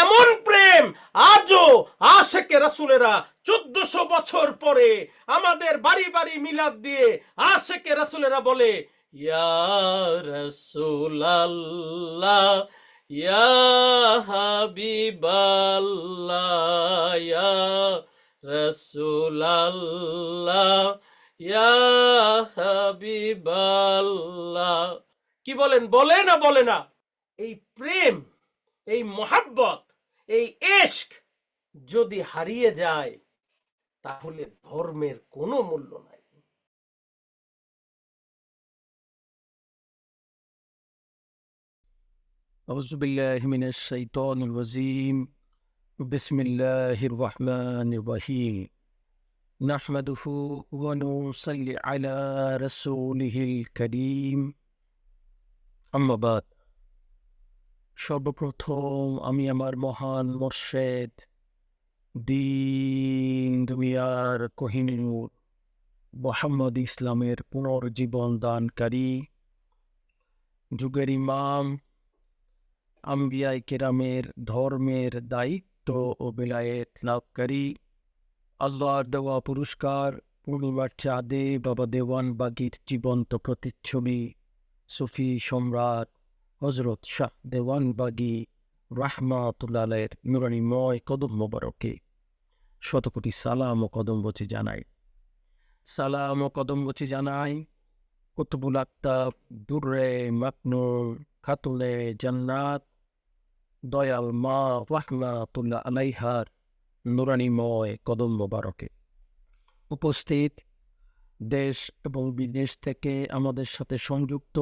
এমন প্রেম আজও আশেকে রাসুলেরা চোদ্দশো বছর পরে আমাদের বাড়ি বাড়ি মিলাদ দিয়ে আশেকে রাসুলেরা বলে, ইয়া ইয়া ইয়া কি বলেন? বলে না বলে না। এই প্রেম এই মোহাব্বত এই এশক যদি হারিয়ে যায় তাহলে ধর্মের কোনো মূল্য নাই أعوذ بالله من الشيطان الرجيم بسم الله الرحمن الرحيم نحمده ونصلي على رسوله الكريم أما بعد সর্বপ্রথম আমি আমার মহান মোর্শেদ, দিন দুনিয়ার কোহিনুর মোহাম্মদ ইসলামের পুনর্জীবন দানকারী, যুগের ইমাম, আম্বিয়াই কেরামের ধর্মের দায়িত্ব ও বিলায়েত লাভকারী, আল্লাহর দেওয়া পুরস্কার, পূর্ণিমার চাঁদে বাবা দেওয়ান বাগির জীবন্ত প্রতিচ্ছবি, সুফি সম্রাট হজরত শাহ দেওয়ান বাগি রাহমাতুল্লালের নুরানিময় কদম মোবারকে শতকোটি সালাম ও কদম বচি জানাই সালাম ও কদম বচি জানাই কুতুবুল আক্তাব দুর্রে মাকনুর খাতুলে জান্নাত, দয়াল মা রাহমাতুল্লাহ আলাইহার নুরানিময় কদম মোবারকে। উপস্থিত দেশ এবং বিদেশ থেকে আমাদের সাথে সংযুক্ত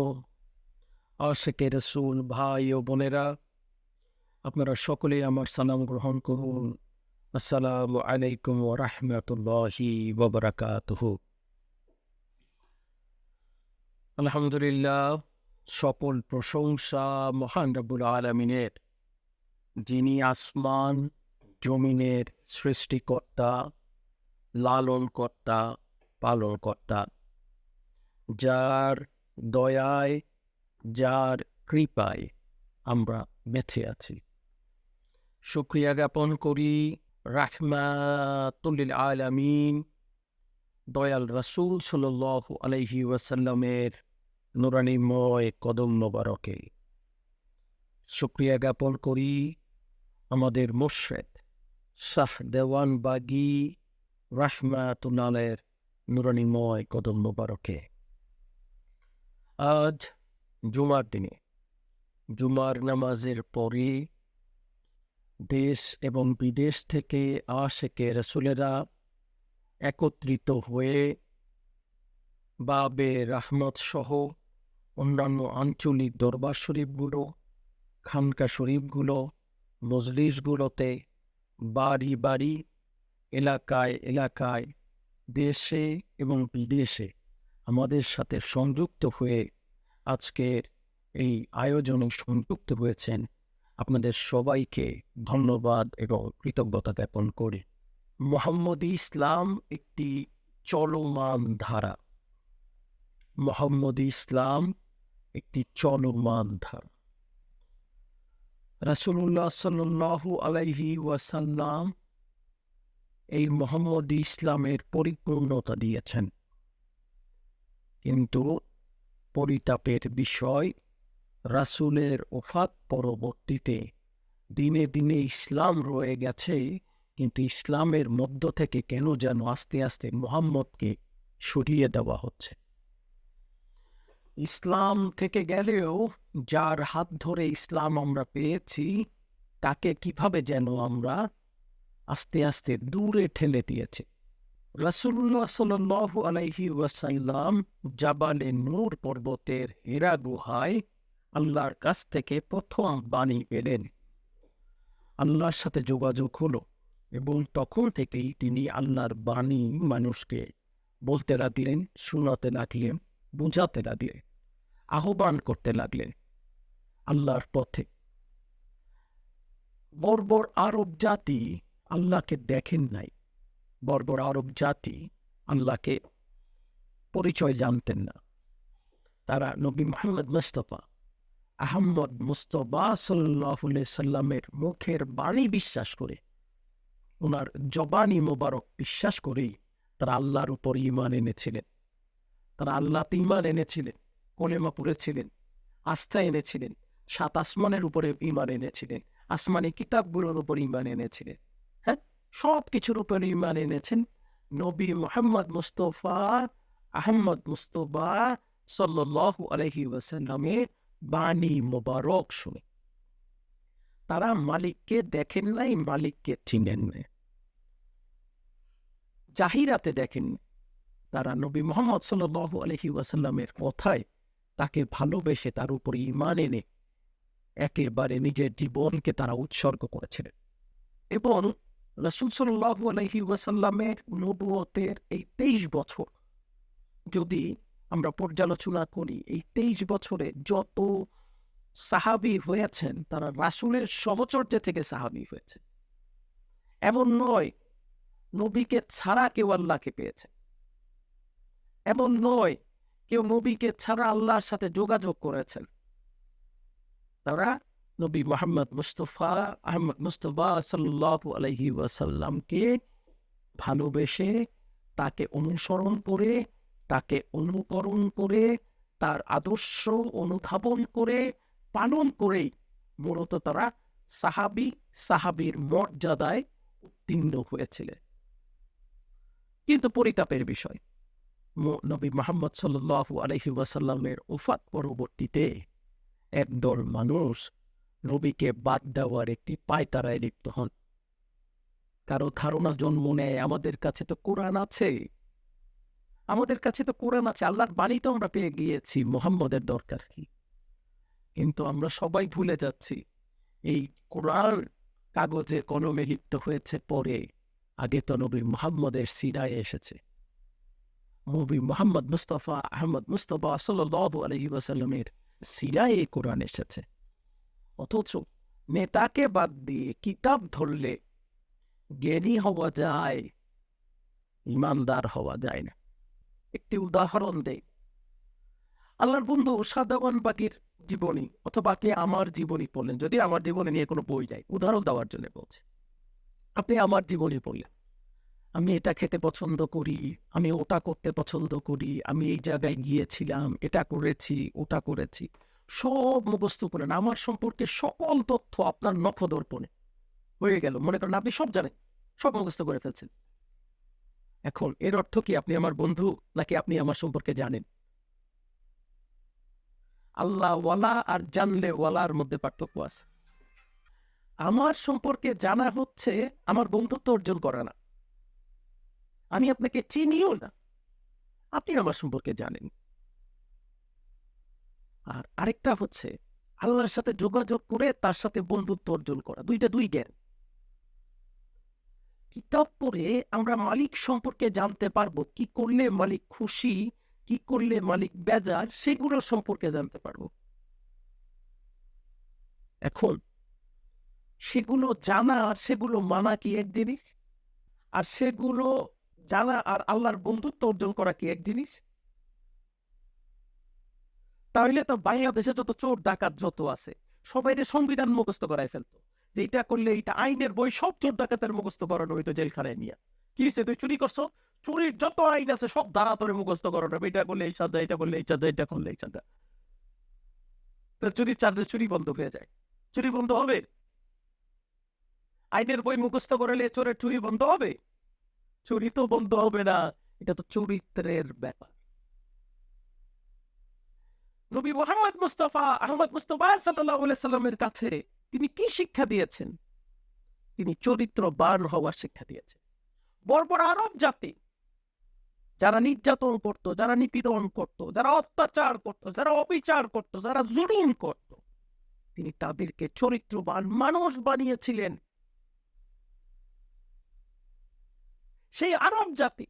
আশেকে রসুল ভাই ও বোনেরা, আপনারা সকলে আমার সালাম গ্রহণ করুন। আসসালামু আলাইকুম ও রহমতুল্লাহি ববরাকাতুহু আলহামদুলিল্লাহ সকল প্রশংসা মহান রব্বুল আলমিনের। যিনি আসমান, জমিনের সৃষ্টিকর্তা, লালনকর্তা, পালনকর্তা, যার দয়ায় যার কৃপায় আমরা বেঁচে আছি। শুক্রিয়া জ্ঞাপন করি রাহমাতুল্লিল আলামিন, দয়াল রাসূল সাল্লাল্লাহু আলাইহি ওয়াসাল্লামের নুরানিময় কদম মোবারকে। শুক্রিয়া জ্ঞাপন করি আমাদের মোর্শেদ শাহ দেওয়ান বাগি রাহমাতুল্লালের নুরানিময় কদম মোবারকে। আজ জুমার দিনে। জুমার নামাজের পরে দেশ এবং বিদেশ থেকে আশেকে রসুলেরা একত্রিত হয়ে বাবে রাহমত সহ অন্যান্য আঞ্চলিক দরবার শরীফগুলো, খানকা শরীফগুলো মজলিসগুলোতে বাড়ি বাড়ি, এলাকায় এলাকায় দেশে এবং বিদেশে আমাদের সাথে সংযুক্ত হয়ে আজকের এই আয়োজনে সংযুক্ত হয়েছেন আপনাদের সবাইকে ধন্যবাদ এবং কৃতজ্ঞতা জ্ঞাপন করি। মোহাম্মদ ইসলাম একটি চলমান ধারা। মোহাম্মদ ইসলাম একটি চলমান ধারা। রাসুল্লাহ সাল্লাহ আলাইহি ওয়াসাল্লাম এই মোহাম্মদ ইসলামের পরিপূর্ণতা দিয়েছেন। কিন্তু পরিতাপের বিষয় রাসুলের ওফাত পরবর্তীতে। দিনে দিনে ইসলাম রয়ে গেছে, কিন্তু ইসলামের মধ্য থেকে কেন যেন আস্তে আস্তে মোহাম্মদকে সরিয়ে দেওয়া হচ্ছে। ইসলাম থেকে গেলেও যার হাত ধরে ইসলাম আমরা পেয়েছি, তাকে কীভাবে যেন আমরা আস্তে আস্তে দূরে ঠেলে দিয়েছে। রাসুল্লাহ সাল্লাহ আলাইহি ওয়াসাল্লাম জাবালে নূর পর্বতের হেরা গুহায় আল্লাহর কাছ থেকে প্রথম বাণী পেলেন। আল্লাহর সাথে যোগাযোগ হলো এবং তখন থেকেই তিনি আল্লাহর বাণী মানুষকে বলতে লাগলেন, শোনাতে লাগলেন, বুঝাতে লাগলেন, আহ্বান করতে লাগলেন আল্লাহর পথে। বর্বর আরব জাতি আল্লাহকে দেখেন নাই। বর্বর আরব জাতি আল্লাহকে পরিচয় জানতেন না। তারা নবী মোহাম্মদ মুস্তফা আহম্মদ মুস্তফা সাল্লাহ সাল্লামের মুখের বাণী বিশ্বাস করে ওনার জবানি মোবারক বিশ্বাস করেই তারা আল্লাহর উপর ইমান এনেছিলেন। তারা আল্লাহতে ইমান এনেছিলেন, কলেমা পড়েছিলেন, আস্থা এনেছিলেন, সাত আসমানের উপরে ইমান এনেছিলেন, আসমানি কিতাবগুলোর উপর ইমান এনেছিলেন। সব কিছুর উপরে ইমান এনেছেন নবী মোহাম্মদ মুস্তফা আহম্মদ মুস্তফা সাল্লাহ আলহি ওয়াসাল্লামের বাণী মোবারক শুনে। তারা মালিককে দেখেন নাই, মালিককে চিনেন নাই। জাহিরাতে দেখেন তারা নবী মোহাম্মদ সাল্লাহ আলহি ওয়াসাল্লামের কথায় তাকে ভালোবেসে তার উপর ইমান এনে একেবারে নিজের জীবনকে তারা উৎসর্গ করেছিলেন। এবং রসুল আলহি ওয়াসাল্লামের নবুয়তের এই তেইশ বছর, যদি আমরা পর্যালোচনা করি, এই তেইশ বছরে যত সাহাবি হয়েছেন, তারা রাসুলের সহচর্য থেকে সাহাবি হয়েছে। এমন নয়, নবীকে ছাড়া কেউ আল্লাহকে পেয়েছে। এমন নয়, কেউ নবীকে ছাড়া আল্লাহর সাথে যোগাযোগ করেছেন। তারা নবী মোহাম্মদ মুস্তফা, আহমদ মুস্তফা সাল্লাহ আলহি ওয়াসাল্লামকে ভালোবেসে তাকে অনুসরণ করে, তাকে অনুকরণ করে, তার আদর্শ অনুধাবন করে, পালন করেই মূলত তারা সাহাবি, সাহাবির মর্যাদায় উত্তীর্ণ হয়েছিলেন। কিন্তু পরিতাপের বিষয় নবী মোহাম্মদ সাল্লু আলহি ওয়াসাল্লামের উফাত পরবর্তীতে একদল মানুষ নবীকে বাদ দেওয়ার একটি পায়তারায় লিপ্ত হন। কারও ধারণা জন্ম নেয়, আমাদের কাছে তো কোরআন আছে। আমাদের কাছে তো কোরআন আছে, আল্লাহর বাণী তো আমরা পেয়ে গিয়েছি, মোহাম্মদের দরকার কি? কিন্তু আমরা সবাই ভুলে যাচ্ছি, এই কোরআন কাগজে কলমে লিপ্ত হয়েছে পরে আগে তো নবী মোহাম্মদের সিরায় এসেছে। নবী মোহাম্মদ মুস্তফা আহমদ মুস্তফা সাল্লাহ আলহি ওয়াসাল্লামের সিরায় এই কোরআন এসেছে। অথচ নেতাকে বাদ দিয়ে কিতাব ধরলে জ্ঞানী হওয়া যায়, ইমানদার হওয়া যায় না। একটি উদাহরণ দেই। আল্লাহর বন্ধু সাদাওয়ান বাকির জীবনী অথবা কে আমার জীবনী পড়লেন, যদি আমার জীবনী নিয়ে কোনো বই নাই, উদাহরণ দেওয়ার জন্য বলছে। আপনি আমার জীবনী পড়লেন, আমি এটা খেতে পছন্দ করি, আমি ওটা করতে পছন্দ করি, আমি এই জায়গায় গিয়েছিলাম, এটা করেছি, ওটা করেছি। সব মুখস্থ করেন। আমার সম্পর্কে সকল তথ্য আপনার নখদর্পণে। হয়ে গেল। মনে করেন আপনি সব জানেন। সব মুখস্থ করে ফেলছেন। এখন এর অর্থ কি? আপনি আমার বন্ধু নাকি আপনি আমার সম্পর্কে জানেন? আল্লাহ ওয়ালা আর জানলে ওয়ালার মধ্যে পার্থক্য আছে। আমার সম্পর্কে জানা হচ্ছে আমার বন্ধুত্ব অর্জন করা না। আমি আপনাকে চিনিও না। আপনি আমার সম্পর্কে জানেন। আর আরেকটা হচ্ছে আল্লাহর সাথে যোগাযোগ করে তার সাথে বন্ধুত্ব অর্জন করা। দুইটা দুই জ্ঞান। কিতাব পড়ে আমরা মালিক সম্পর্কে জানতে পারব, কি করলে মালিক খুশি, কি করলে মালিক বেজার, সেগুলো সম্পর্কে জানতে পারব। এখন সেগুলো জানা আর সেগুলো মানা কি এক জিনিস? আর সেগুলো জানা আর আল্লাহর বন্ধুত্ব অর্জন করা কি এক জিনিস? তাহলে তো বাংলাদেশে যত চোর, ডাকাত যত আছে, সবাই সংবিধান মুখস্থ করায় ফেলতো। যে এটা করলে এটা আইনের বই, সব চোর, ডাকাতের মুখস্থ করানো হইতো জেলখানায় নিয়ে। কি হয়েছে তুই চুরি করছ? চুরির যত আইন আছে, সব ধারা তোরে মুখস্থ করানো। এটা করলে এই সাজা, এটা করলে এই সাজা, এটা করলে এই তো চুরি চাঁদে চুরি বন্ধ হয়ে যায়। চুরি বন্ধ হবে? আইনের বই মুখস্থ করলে চোরের চুরি বন্ধ হবে? চুরি তো বন্ধ হবে না। এটা তো চরিত্রের ব্যাপার। নবী মোহাম্মদ মুস্তফা, আহমদ মুস্তফা সাল্লাহ সাল্লামের কাছে তিনি কি শিক্ষা দিয়েছেন? তিনি চরিত্রবান হওয়ার শিক্ষা দিয়েছেন। বর্বর আরব জাতি, যারা নির্যাতন করত, যারা নিপীড়ন করত, যারা অত্যাচার করত, যারা অবিচার করত, যারা জুলুম করত, তিনি তাদেরকে চরিত্রবান মানুষ বানিয়েছিলেন। সেই আরব জাতি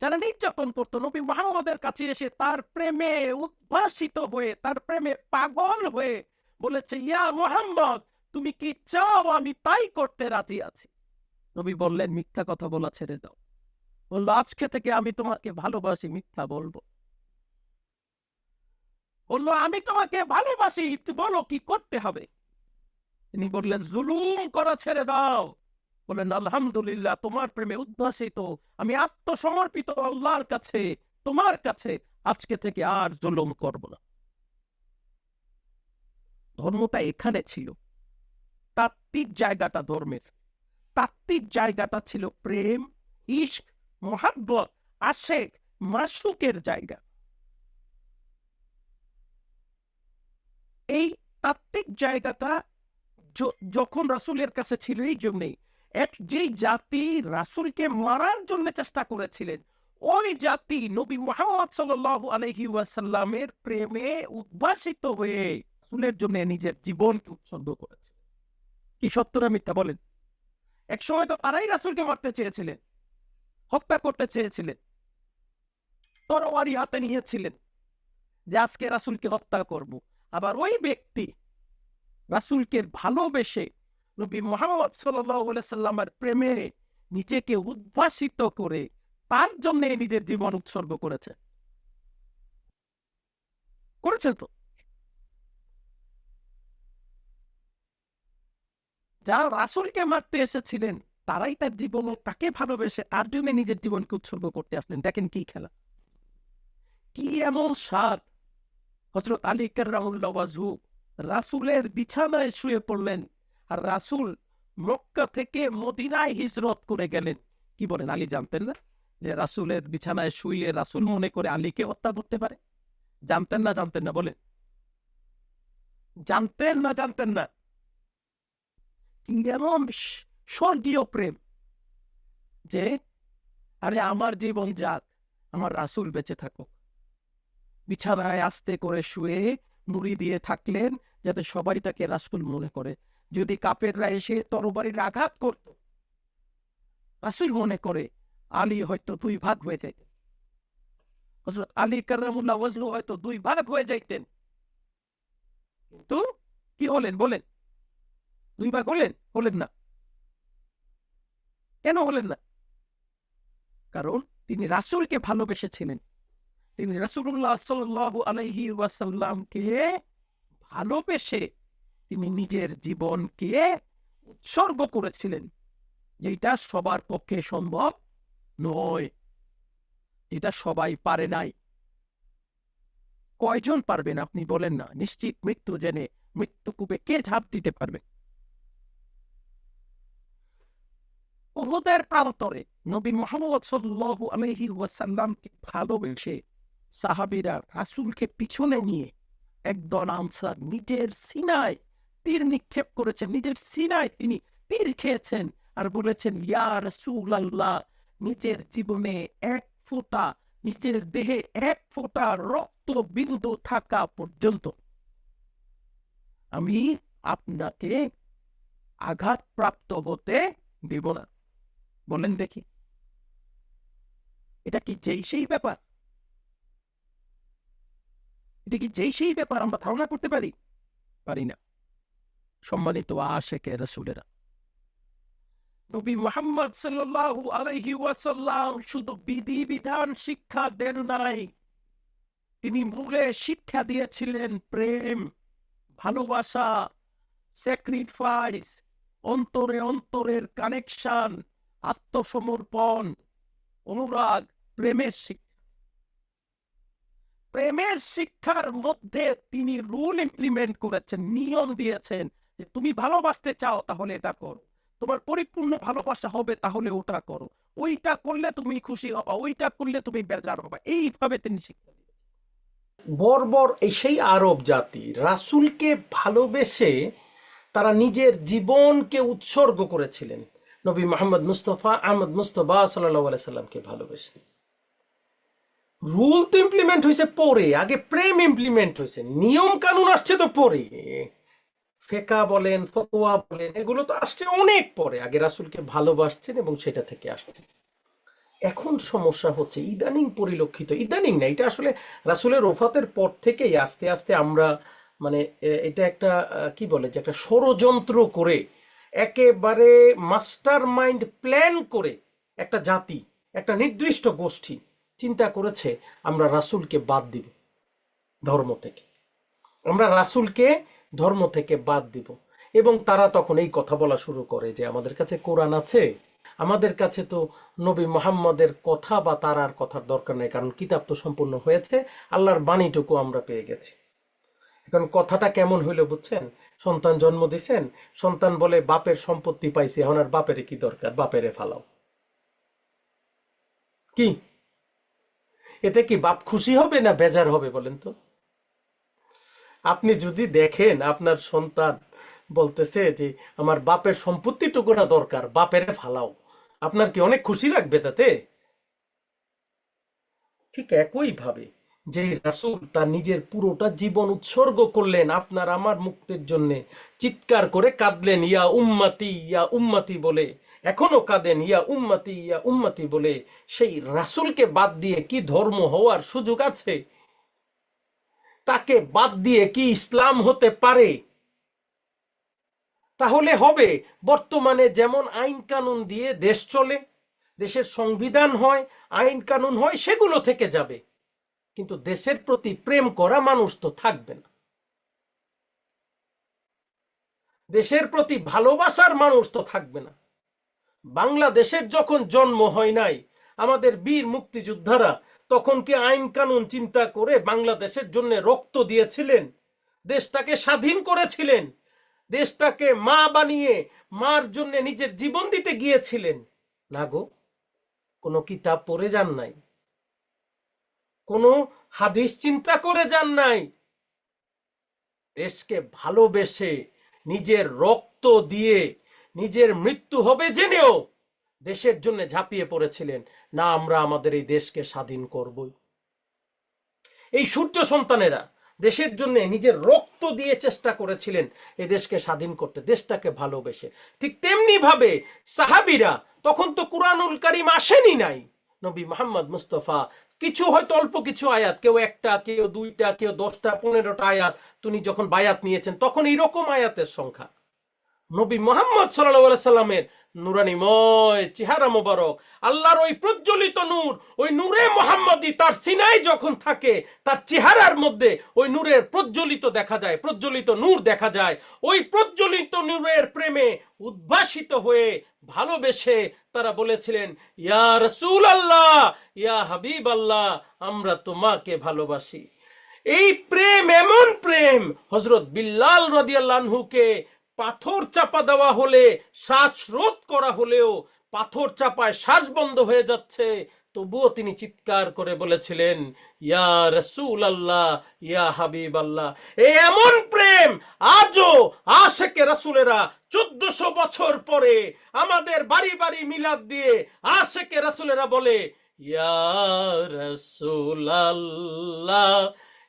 যারা নির্যাতন করতো, নবী মোহাম্মদের কাছে এসে তার প্রেমে উদ্ভাসিত হয়ে, তার প্রেমে পাগল হয়ে বলেছে, ইয়া মোহাম্মদ, তুমি কি চাও আমি তাই করতে রাজি আছি? নবী বললেন, মিথ্যা কথা বলা ছেড়ে দাও। বলল, আজকে থেকে আমি তোমাকে ভালোবাসি, মিথ্যা বলব। বলল, আমি তোমাকে ভালোবাসি, বলো কি করতে হবে? তিনি বললেন, জুলুম করা ছেড়ে দাও। বললেন আলহামদুলিল্লাহ, তোমার প্রেমে উদ্ভাসিত। আমি আত্মসমর্পিত আল্লাহর কাছে, তোমার কাছে আজকে থেকে আর জুলুম করব না। ধর্মটা এখানে ছিল। তাত্ত্বিক জায়গাটা ধর্মের। তাত্ত্বিক জায়গাটা ছিল প্রেম, ইশক, মোহাব্বত, আশেক, মাসুকের জায়গা। এই তাত্ত্বিক জায়গাটা যখন রাসূলের কাছে ছিল, এই জন্যই এক যেই জাতি রাসূলকে মারার জন্য চেষ্টা করেছিলেন, ওই জাতি নবী মোহাম্মদ সাল্লাল্লাহু আলাইহি ওয়াসাল্লামের প্রেমে উদ্ভাসিত হয়ে রাসূলের জন্য নিজের জীবনকে উৎসর্গ করেছে। কি সত্য মিথ্যা বলেন? এক সময় তো তারাই রাসূলকে মারতে চেয়েছিলেন, হত্যা করতে চেয়েছিলেন তরবারি হাতে নিয়েছিলেন যে আজকে রাসূলকে হত্যা করব। আবার ওই ব্যক্তি রাসূলকে ভালোবেসে নবী মোহাম্মদ সাল্লামের প্রেমে নিজেকে উদ্ভাসিত করে তার জন্য নিজের জীবন উৎসর্গ করেছে। করেছেন তো? যারা রাসূলকে মারতে এসেছিলেন, তারাই তার জীবনে তাকে ভালোবেসে তার জন্য নিজের জীবনকে উৎসর্গ করতে আসলেন। দেখেন কি খেলা। কি এমন স্বাদ। হজরত আলী কার্রামুল্লাহ ওয়াজহু রাসূলের বিছানায় শুয়ে পড়লেন। রাসূল মক্কা থেকে মদিনায় হিজরত করে গেলেন। কি বলেন, আলী জানতেন না? যে রাসূলের বিছানায় শুয়ে রাসূল মনে করে আলীকে হত্যা করতে পারে? জানতেন না জানতেন না, বলেন। জানতেন না জানতেন না। এমন স্বর্গীয় প্রেম যে, আরে আমার জীবন যাক, আমার রাসুল বেঁচে থাকুক। বিছানায় আস্তে করে শুয়ে নুড়ি দিয়ে থাকলেন যাতে সবাই তাকে রাসূল মনে করে। যদি কাপেররা এসে তরবারির আঘাত করত, রাসূল মনে করে আলী হয়তো দুই ভাগ হয়ে যাইতেন। হযরত আলী কারামুল্লাহ হয়তো দুই ভাগ হয়ে যাইতেন। কিন্তু কি হলেন বলেন? দুই ভাগ হলেন? হলেন না। কেন হলেন না? কারণ তিনি রাসূলকে ভালোবেসেছিলেন। তিনি রাসূলুল্লাহ সাল্লাল্লাহু আলাইহি ওয়াসাল্লামকে ভালোবেসে তিনি নিজের জীবনকে উৎসর্গ করেছিলেন। যেটা সবার পক্ষে সম্ভব নয়। যেটা সবাই পারে নাই। কয়জন পারবেন আপনি বলেন না। নিশ্চিত মৃত্যু জেনে মৃত্যু কূপে কে ঝাঁপ দিতে পারবে? উহুদের প্রান্তরে নবী মোহাম্মদ ওয়াসাল্লামকে ভালোবেসে সাহাবীরা রাসূলকে পিছনে নিয়ে একদল আনসার নিজের সিনায় তীর নিক্ষেপ করেছেন, নিজের সিনায় তিনি তীর খেয়েছেন আর বলেছেন নিজের জীবনে এক ফোঁটা, নিজের দেহে এক ফোঁটা রক্ত বিন্দু থাকা পর্যন্ত আমি আপনাকে আঘাতপ্রাপ্ত হতে দেব না। বলেন দেখি, এটা কি যেই সেই ব্যাপার? এটা কি যেই সেই ব্যাপার আমরা ধারণা করতে পারি? পারি না। সম্মানিত আশেকে রসুলেরা। নবী মোহাম্মদ সাল্লাল্লাহু আলাইহি ওয়াসাল্লাম শুধু বিধি বিধান শিক্ষা দেন নাই, তিনি শিক্ষা দিয়েছিলেন প্রেম, ভালোবাসা স্যাক্রিফাইস অন্তরে অন্তরের কানেকশন আত্মসমর্পণ, অনুরাগ, প্রেমের শিক্ষা। প্রেমের শিক্ষার মধ্যে তিনি রুল ইমপ্লিমেন্ট করেছেন, নিয়ম দিয়েছেন যে তুমি ভালোবাসতে চাও তাহলে এটা করো। তোমার পরিপূর্ণ ভালোবাসা হবে তাহলে ওটা করো। ওইটা করলে তুমি খুশি হবা, ওইটা করলে তুমি বেজার হবা। এইভাবে তিনি শিক্ষা বর্বর এই সেই আরব জাতি, রাসূলকে ভালোবেসে তারা নিজের জীবনকে উৎসর্গ করেছিলেন। নবী মোহাম্মদ মুস্তফা, আহমদ মুস্তফা সাল্লাহ সাল্লামকে ভালোবেসে। রুল তো ইমপ্লিমেন্ট হয়েছে পরে, আগে প্রেম ইমপ্লিমেন্ট হয়েছে নিয়ম কানুন আসছে তো পরে। ফেকা বলেন, ফতোয়া বলেন, এগুলো তো আসছে অনেক পরে। আগে রাসূলকে ভালোবাসছেন এবং সেটা থেকে আসছেন এখন সমস্যা হচ্ছে ইদানিং পরিলক্ষিত, ইদানিং না, এটা আসলে রাসূলের ওফাতের পর থেকেই আস্তে আস্তে আমরা মানে এটা একটা কি বলে যে একটা ষড়যন্ত্র করে, একেবারে মাস্টার মাইন্ড প্ল্যান করে একটা জাতি, একটা নির্দিষ্ট গোষ্ঠী চিন্তা করেছে, আমরা রাসূলকে বাদ দিব ধর্ম থেকে। আমরা রাসূলকে ধর্ম থেকে বাদ দিব। এবং তারা তখন এই কথা বলা শুরু করে যে, আমাদের কাছে কোরআন আছে, আমাদের কাছে তো নবী মোহাম্মদের কথা বা তার আর কথার দরকার নেই, কারণ কিতাব তো সম্পূর্ণ হয়েছে, আল্লাহর বাণীটুকু আমরা পেয়ে গেছি। এখন কথাটা কেমন হইল বুঝছেন? সন্তান জন্ম দিছেন, সন্তান বলে বাপের সম্পত্তি পাইছি, এখন আর বাপেরে কি দরকার? বাপেরে ফালাও। কি? এতে কি বাপ খুশি হবে না বেজার হবে বলেন তো? আপনি যদি দেখেন আপনার সন্তান বলতেছে যে, আমার বাপের সম্পত্তিটুকু না দরকার, বাপেরে ফালাও। আপনার কি অনেক খুশি লাগবে তাতে? ঠিক একই ভাবে যে, রাসূল তার নিজের পুরোটা জীবন উৎসর্গ করলেন আপনার আমার মুক্তির জন্য। চিৎকার করে কাঁদলেন, ইয়া উম্মাতি ইয়া উম্মাতি বলে। এখনও কাঁদেন, ইয়া উম্মাতি ইয়া উম্মাতি বলে। সেই রাসূলকে বাদ দিয়ে কি ধর্ম হওয়ার সুযোগ আছে? তাকে বাদ দিয়ে কি ইসলাম হতে পারে? তাহলে হবে, বর্তমানে যেমন আইন কানুন দিয়ে দেশ চলে, দেশের সংবিধান হয়, আইন কানুন হয়, সেগুলো থেকে যাবে। কিন্তু দেশের প্রতি প্রেম করা মানুষ তো থাকবে না। দেশের প্রতি ভালোবাসার মানুষ তো থাকবে না। বাংলাদেশের যখন জন্ম হয় নাই, আমাদের বীর মুক্তিযোদ্ধারা তখন কি আইন কানুন চিন্তা করে বাংলাদেশের জন্য রক্ত দিয়েছিলেন? দেশটাকে স্বাধীন করেছিলেন? দেশটাকে মা বানিয়ে মার জন্য নিজের জীবন দিতে গিয়েছিলেন? না গো, কোনো কিতাব পড়ে যান নাই। কোনো হাদিস চিন্তা করে যান নাই। দেশকে ভালোবেসে নিজের রক্ত দিয়ে নিজের মৃত্যু হবে জেনেও দেশের জন্য ঝাঁপিয়ে পড়েছিলেন। না, আমরা আমাদের এই দেশকে স্বাধীন করবই। এই সূর্য সন্তানেরা দেশের জন্য নিজের রক্ত দিয়ে চেষ্টা করেছিলেন এই দেশকে স্বাধীন করতে, দেশটাকে ভালোবেসে। ঠিক তেমনি ভাবে সাহাবিরা, তখন তো কুরআনুল কারিম আসেনি নাই। নবী মোহাম্মদ মুস্তফা, কিছু হয়তো অল্প কিছু আয়াত, কেউ একটা, কেউ দুইটা, কেউ দশটা, পনেরোটা আয়াত তিনি যখন বায়াত নিয়েছেন, তখন এইরকম আয়াতের সংখ্যা। নবী মোহাম্মদ সাল্লাহ সাল্লামের নুরানিময় চেহারা মোবারক। আল্লাহর ওই প্রজ্বলিত নূর, ওই নূরে মোহাম্মদী তার সিনায় যখন থাকে, তার চেহারার মধ্যে ওই নূরের প্রজ্বলিত দেখা যায়, প্রজ্বলিত নূর দেখা যায়। ওই প্রজ্বলিত নূরের প্রেমে উদ্ভাসিত হয়ে ভালোবেসে তারা বলেছিলেন, ইয়া রসুল আল্লাহ ইয়া হাবিব আল্লাহ আমরা তোমাকে ভালোবাসি। এই প্রেম, এমন প্রেম হজরত বিল্লাল রদিয়াল্লাহুকে পাথর চাপা দেওয়া হলে শ্বাস রোধ করা হলেও পাথর চাপায় শ্বাস বন্ধ হয়ে যাচ্ছে। তবুও তিনি চিৎকার করে বলেছিলেন, ইয়া রসুল আল্লাহ ইয়া হাবিব আল্লাহ এমন প্রেম আজও আশেকে রসুলেরা চোদ্দশো বছর পরে আমাদের বাড়ি বাড়ি মিলাদ দিয়ে আশেকে রসুলেরা বলে, ইয়া রসুল আল্লাহ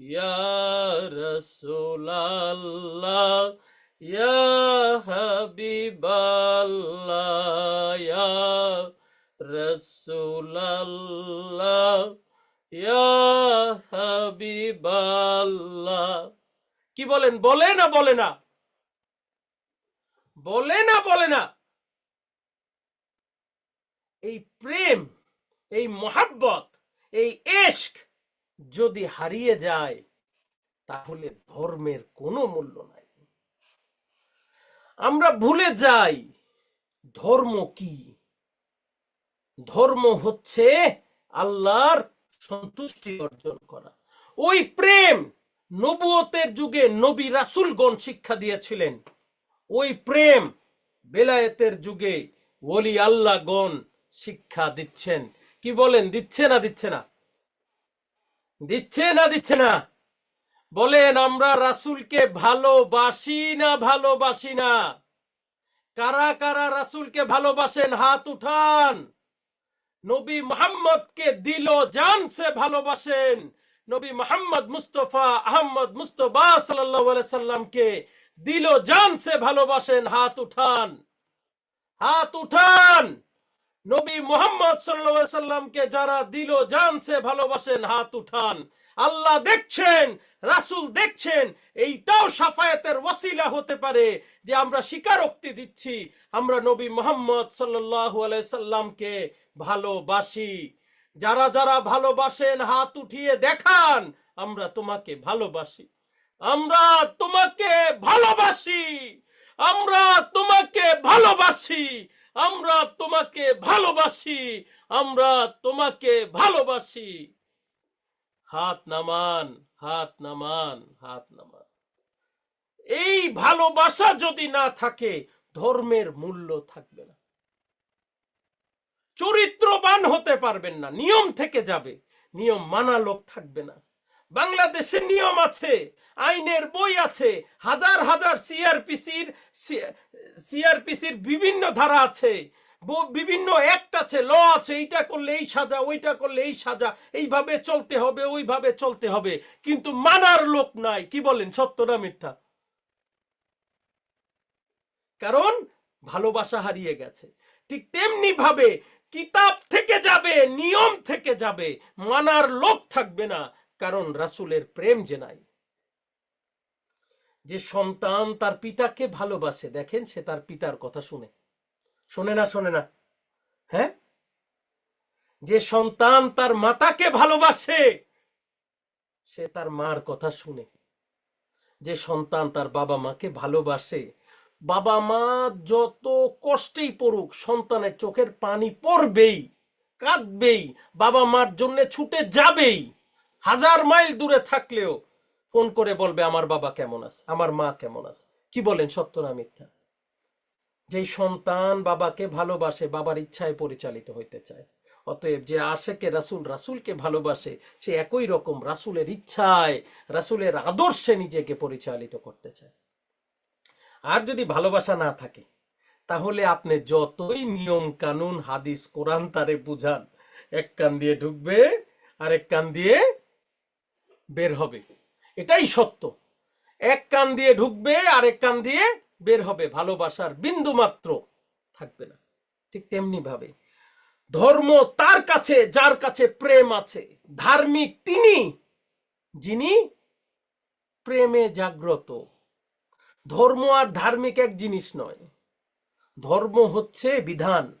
ইয়া রসুলাল্লাহ, ইয়া হাবিবাল্লাহ কি বলেন? বলে না বলে না। বলে না বলে না। এই প্রেম, এই মহাব্বত, এই এশক যদি হারিয়ে যায়, তাহলে ধর্মের কোনো মূল্য নাই। আমরা ভুলে যাই, ধর্ম কি? ধর্ম হচ্ছে আল্লাহর সন্তুষ্টি অর্জন করা। ওই প্রেম নবুয়তের যুগে নবী রাসুলগণ শিক্ষা দিয়েছিলেন, ওই প্রেম বেলায়েতের যুগে ওলি আল্লাহগণ শিক্ষা দিচ্ছেন। কি বলেন, দিচ্ছে না দিচ্ছে না? দিচ্ছে না দিচ্ছে না। বলেন, আমরা রাসুলকে ভালোবাসি না ভালোবাসি না? কারা কারা রাসুলকে ভালোবাসেন? হাত উঠান। নবী মোহাম্মদকে দিল জান সে ভালোবাসেন। নবী মোহাম্মদ মুস্তফা, আহমদ মুস্তফা সাল্লামকে দিল জান সে ভালোবাসেন। হাত উঠান। হাত উঠান। নবী মোহাম্মদ সাল্লামকে যারা দিল, জান সে ভালোবাসেন, হাত উঠান। আল্লাহ দেখছেন, রাসূল দেখছেন, এইটাও সাফায়াতের ওয়াসিলা হতে পারে যে আমরা স্বীকারোক্তি দিচ্ছি, আমরা নবী মোহাম্মদ সাল্লামকে ভালোবাসি। যারা যারা ভালোবাসেন, হাত উঠিয়ে দেখান, আমরা তোমাকে ভালোবাসি। আমরা তোমাকে ভালোবাসি। আমরা তোমাকে ভালোবাসি। আমরা তোমাকে ভালোবাসি, আমরা তোমাকে ভালোবাসি। হাত নামান হাত নামান হাত নামান। এই ভালোবাসা যদি না থাকে, ধর্মের মূল্য থাকবে না। চরিত্রবান হতে পারবেন না, নিয়ম থেকে যাবে, নিয়ম মানা লোক থাকবে না। বাংলাদেশে নিয়ম আছে, আইনের বই আছে, হাজার হাজার সিআরপিসির সিআরপিসির বিভিন্ন ধারা আছে বিভিন্ন অ্যাক্ট আছে ল আছে, এইটা করলে এই সাজা, ওইটা করলে এই সাজা, এইভাবে চলতে হবে, ওইভাবে চলতে হবে, কিন্তু মানার লোক নাই, কি বলেন সত্য না মিথ্যা? কারণ ভালোবাসা হারিয়ে গেছে, ঠিক তেমনি ভাবে কিতাব থেকে যাবে, নিয়ম থেকে যাবে, মানার লোক থাকবে না কারণ রাসূলের প্রেম যে নাই। যে সন্তান তার পিতাকে ভালোবাসে, দেখেন সে তার পিতার কথা শুনে। শোনে না শোনে না। হ্যাঁ? যে সন্তান তার মাতাকে ভালোবাসে, সে তার মার কথা শুনে। যে সন্তান তার বাবা মাকে ভালোবাসে, বাবা মা যত কষ্টেই পড়ুক, সন্তানের চোখের পানি পড়বেই, কাঁদবেই, বাবা মার জন্য ছুটে যাবেই। হাজার মাইল দূরে থাকলেও ফোন করে বলবে, আমার বাবা কেমন আছে? আমার মা কেমন আছে? কি বলেন? সত্য না মিথ্যা? যেই সন্তান বাবাকে ভালোবাসে, বাবার ইচ্ছায় পরিচালিত হইতে চায়। অতএব যে আশেকে রাসূল রাসূলকে ভালোবাসে, সে একই রকম রাসূলের ইচ্ছায়, রাসূলের আদর্শে নিজেকে পরিচালিত করতে চায়। আর যদি ভালোবাসা না থাকে, তাহলে আপনি যতই নিয়ম কানুন, হাদিস, কোরআন তারে বুঝান। এক কান দিয়ে ঢুকবে আর এক কান দিয়ে বের হবে। এটাই সত্য। এক কান দিয়ে ঢুকবে আর এক কান দিয়ে বের হবে। ভালোবাসার বিন্দু মাত্র থাকবে না। ঠিক তেমনি ভাবে ধর্ম তার কাছে, যার কাছে প্রেম আছে। ধার্মিক তিনি, যিনি প্রেমে জাগ্রত। ধর্ম আর ধার্মিক এক জিনিস নয়। ধর্ম হচ্ছে বিধান,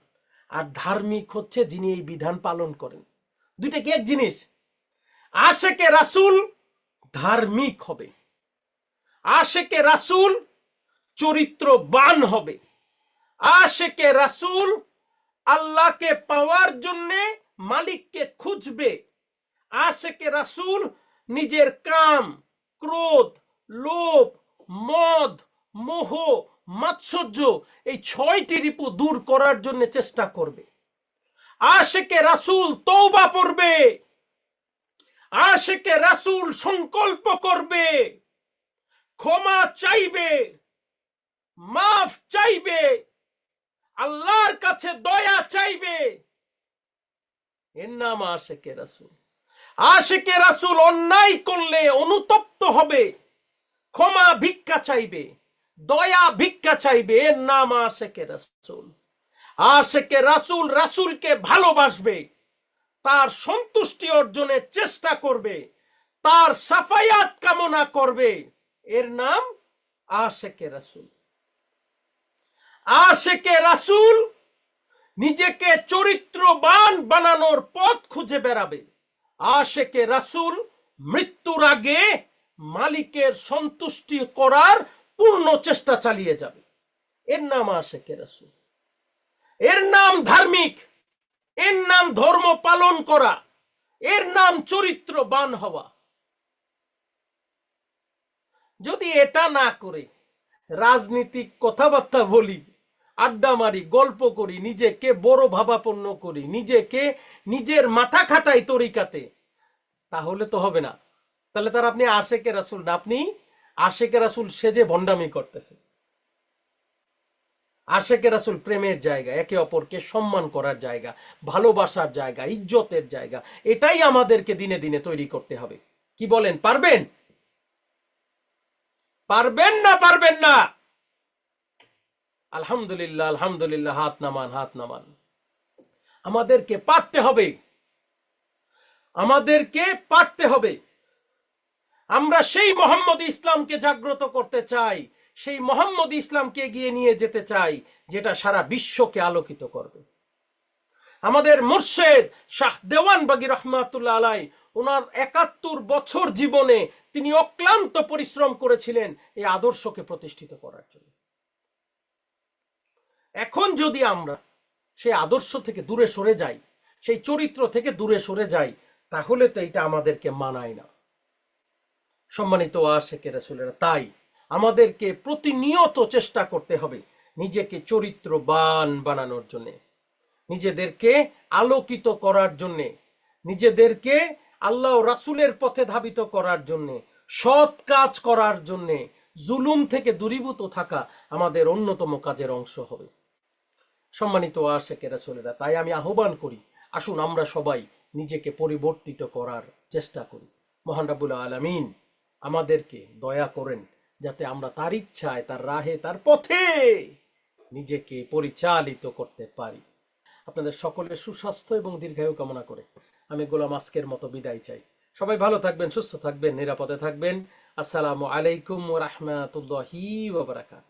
আর ধার্মিক হচ্ছে যিনি এই বিধান পালন করেন। দুইটা কি এক জিনিস? আশেকে রাসূল ধার্মিক হবে। আশেকে রাসূল চরিত্রবান হবে। আশেকে রাসূল আল্লাহকে পাওয়ার জন্য মালিককে খুঁজবে। আশেকে রাসূল নিজের কাম, ক্রোধ, লোভ, মদ, মোহ, মাৎসর্য এই ছয়টি রিপু দূর করার জন্য চেষ্টা করবে। আশেকে রাসূল তৌবা পড়বে। আশেকে রাসূল সংকল্প করবে, ক্ষমা চাইবে, মাফ চাইবে, আল্লাহর কাছে দয়া চাইবে। এর নাম আশেকে রাসূল। আশেকে রাসূল অন্যায় করলে অনুতপ্ত হবে, ক্ষমা ভিক্ষা চাইবে, দয়া ভিক্ষা চাইবে। এর নাম আশেকে রাসূল। আশেকে রাসূল রাসূলকে ভালোবাসবে। তার সন্তুষ্টি অর্জনের চেষ্টা করবে, তার সাফায়াত কামনা করবে। এর নাম আশেকে রাসূল। আশেকে রাসূল নিজেকে চরিত্রবান বানানোর পথ খুঁজে বেড়াবে। আশেকে রাসূল মৃত্যুর আগে মালিকের সন্তুষ্টি করার পূর্ণ চেষ্টা চালিয়ে যাবে। এর নাম আশেকে রাসূল। এর নাম ধার্মিক এর নাম ধর্ম পালন করা, এর নাম চরিত্রবান হওয়া। যদি এটা না করে, রাজনীতিক কথাবার্তা বলি, আড্ডা মারি, গল্প করি, নিজেকে বড় ভাবাপন্ন করি, নিজেকে নিজের মাথা খাটাই তরিকাতে, তাহলে তো হবে না। তাহলে তার আপনি আশেকে রাসুল না, আপনি আশেকে রাসুল সেজে ভণ্ডামি করতেছে আশেকে রাসুল প্রেমের জায়গা, একে অপরকে সম্মান করার জায়গা, ভালোবাসার জায়গা, ইজ্জতের জায়গা, এটাই আমাদেরকে দিনে দিনে তৈরি করতে হবে। কি বলেন, পারবেন? পারবেন না পারবেন না? আলহামদুলিল্লাহ আলহামদুলিল্লাহ, হাত নামান হাত নামান। আমাদেরকে পারতে হবে। আমাদেরকে পারতে হবে। আমরা সেই মোহাম্মদ ইসলামকে জাগ্রত করতে চাই। সেই মোহাম্মদ ইসলামকে এগিয়ে নিয়ে যেতে চাই, যেটা সারা বিশ্বকে আলোকিত করবে। আমাদের মুর্শেদ শাহ দেওয়ান বাগি রহমাতুল্লাহ আলাই, ওনার একাত্তর বছর জীবনে তিনি অক্লান্ত পরিশ্রম করেছিলেন এই আদর্শকে প্রতিষ্ঠিত করার জন্য। এখন যদি আমরা সেই আদর্শ থেকে দূরে সরে যাই, সেই চরিত্র থেকে দূরে সরে যাই, তাহলে তো এটা আমাদেরকে মানায় না। সম্মানিত আশেকে রাসূলেরা, তাই আমাদেরকে প্রতিনিয়ত চেষ্টা করতে হবে নিজেকে চরিত্রবান বানানোর জন্যে। নিজেদেরকে আলোকিত করার জন্যে। নিজেদেরকে আল্লাহ রাসুলের পথে ধাবিত করার জন্যে। সৎ কাজ করার জন্যে। জুলুম থেকে দূরীভূত থাকা আমাদের অন্যতম কাজের অংশ হবে। সম্মানিত আশেকে রাসূলেরা, তাই আমি আহ্বান করি, আসুন আমরা সবাই নিজেকে পরিবর্তিত করার চেষ্টা করি। মহান রাব্বুল আলামিন আমাদেরকে দয়া করেন যাতে আমরা তার ইচ্ছায়, তার রাহে, তার পথে নিজেকে পরিচালিত করতে পারি। আপনাদের সকলের সুস্বাস্থ্য এবং দীর্ঘায়ু কামনা করে আমি গোলাম আজকের মতো বিদায় চাই। সবাই ভালো থাকবেন, সুস্থ থাকবেন, নিরাপদে থাকবেন। আসসালামু আলাইকুম রাহমাতুল্লাহি ওয়া বারাকাতুহু।